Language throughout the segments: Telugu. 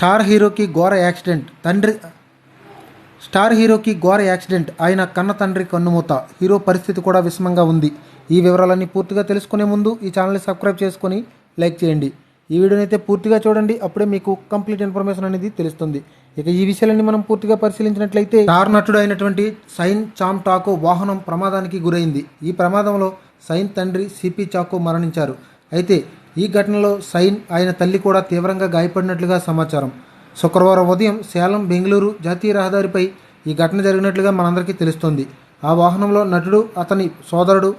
స్టార్ హీరోకి ఘోర యాక్సిడెంట్. తండ్రి స్టార్ హీరోకి ఘోర యాక్సిడెంట్. ఆయన కన్న తండ్రి కన్నుమూత. హీరో పరిస్థితి కూడా విషమంగా ఉంది. ఈ వివరాలన్నీ పూర్తిగా తెలుసుకునే ముందు ఈ ఛానల్ని సబ్స్క్రైబ్ చేసుకొని లైక్ చేయండి. ఈ వీడియోని అయితే పూర్తిగా చూడండి. అప్పుడే మీకు కంప్లీట్ ఇన్ఫర్మేషన్ అనేది తెలుస్తుంది. ఇక ఈ విషయాలన్నీ మనం పూర్తిగా పరిశీలించినట్లయితే స్టార్ నటుడు అయినటువంటి సైన్ చామ్ టాకో వాహనం ప్రమాదానికి గురైంది. ఈ ప్రమాదంలో సైన్ తండ్రి సిపి చాకో మరణించారు. అయితే ఈ ఘటనలో సైన్ ఆయన తల్లి కూడా తీవ్రంగా గాయపడినట్లుగా సమాచారం. శుక్రవారం ఉదయం సేలం బెంగళూరు జాతీయ రహదారిపై ఈ ఘటన జరిగినట్లుగా మనందరికీ తెలుస్తోంది. ఆ వాహనంలో నటుడు అతని సోదరుడు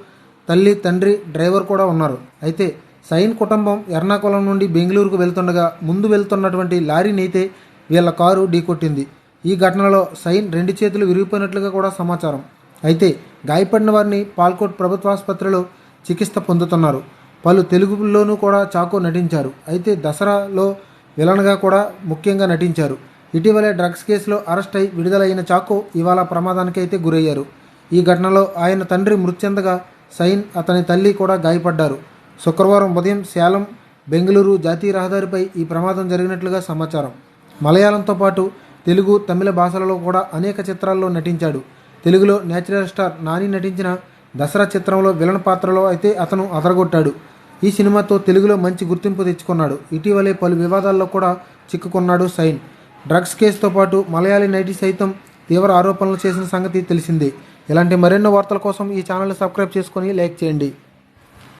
తల్లి తండ్రి డ్రైవర్ కూడా ఉన్నారు. అయితే సైన్ కుటుంబం ఎర్నాకుళం నుండి బెంగళూరుకు వెళ్తుండగా ముందు వెళ్తున్నటువంటి లారీనైతే వీళ్ళ కారు ఢీకొట్టింది. ఈ ఘటనలో సైన్ రెండు చేతులు విరిగిపోయినట్లుగా కూడా సమాచారం. అయితే గాయపడిన వారిని పాల్కోట్ ప్రభుత్వాసుపత్రిలో చికిత్స పొందుతున్నారు. పలు తెలుగులోనూ కూడా చాకో నటించారు. అయితే దసరాలో విలన్గా కూడా ముఖ్యంగా నటించారు. ఇటీవలే డ్రగ్స్ కేసులో అరెస్ట్ అయి విడుదలైన చాకో ఇవాళ ప్రమాదానికి అయితే గురయ్యారు. ఈ ఘటనలో ఆయన తండ్రి మృతి చెందగా సైన్ అతని తల్లి కూడా గాయపడ్డారు. శుక్రవారం ఉదయం సేలం బెంగళూరు జాతీయ రహదారిపై ఈ ప్రమాదం జరిగినట్లుగా సమాచారం. మలయాళంతో పాటు తెలుగు తమిళ భాషలలో కూడా అనేక చిత్రాల్లో నటించాడు. తెలుగులో నేచురల్ స్టార్ నాని నటించిన దసరా చిత్రంలో విలన్ పాత్రలో అయితే అతను అదరగొట్టాడు. ఈ సినిమాతో తెలుగులో మంచి గుర్తింపు తెచ్చుకున్నాడు. ఇటీవలే పలు వివాదాల్లో కూడా చిక్కుకున్నాడు సైన్. డ్రగ్స్ కేసుతో పాటు మలయాళీ నటి సైతం తీవ్ర ఆరోపణలు చేసిన సంగతి తెలిసిందే. ఇలాంటి మరెన్నో వార్తల కోసం ఈ ఛానల్ సబ్స్క్రైబ్ చేసుకొని లైక్ చేయండి.